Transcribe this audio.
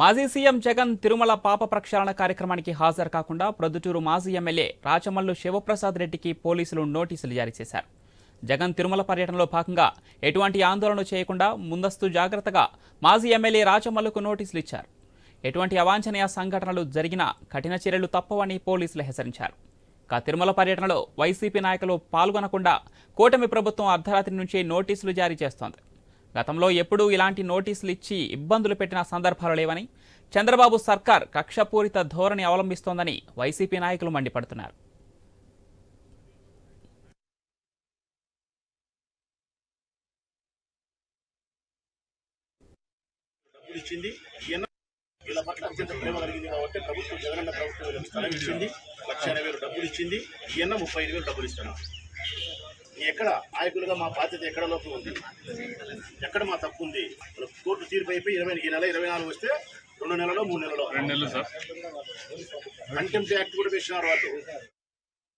మాజీ సీఎం జగన్ తిరుమల పాప ప్రక్షాళన కార్యక్రమానికి హాజరు కాకుండా ప్రొద్దుటూరు మాజీ ఎమ్మెల్యే రాచమల్లు శివప్రసాద్ రెడ్డికి పోలీసులు నోటీసులు జారీ చేశారు. జగన్ తిరుమల పర్యటనలో భాగంగా ఎటువంటి ఆందోళన చేయకుండా ముందస్తు జాగ్రత్తగా మాజీ ఎమ్మెల్యే రాచమల్లుకు నోటీసులు ఇచ్చారు. ఎటువంటి అవాంఛనీయ సంఘటనలు జరిగినా కఠిన చర్యలు తప్పవని పోలీసులు హెచ్చరించారు. కా తిరుమల పర్యటనలో వైసీపీ నాయకులు పాల్గొనకుండా కూటమి ప్రభుత్వం అర్ధరాత్రి నుంచే నోటీసులు జారీ చేస్తోంది. గతంలో ఎప్పుడూ ఇలాంటి నోటీసులు ఇచ్చి ఇబ్బందులు పెట్టిన సందర్భాలు లేవని చంద్రబాబు సర్కార్ కక్షపూరిత ధోరణి అవలంబిస్తోందని వైసీపీ నాయకులు మండిపడుతున్నారు. ఇచ్చింది వీళ్ళ పట్ల అత్యంత ప్రేమ కలిగింది కాబట్టి ప్రభుత్వం జగనన్న ప్రభుత్వం స్థలం ఇచ్చింది. లక్ష ఎనభై వేలు డబ్బులు ఇచ్చింది ఈయన ముప్పై ఐదు వేలు డబ్బులు ఇస్తున్నాం ఎక్కడ నాయకులుగా మా బాధ్యత ఎక్కడ లోపం ఉంది? ఎక్కడ మా తప్పు ఉంది? కోర్టు తీర్పు అయిపోయి ఇరవై ఈ నెల ఇరవై నాలుగు వస్తే రెండు నెలలో మూడు నెలలో. రెండు నెలలు సార్. కంటెంప్ట్ యాక్ట్ కూడా వేసినారు వాళ్ళు.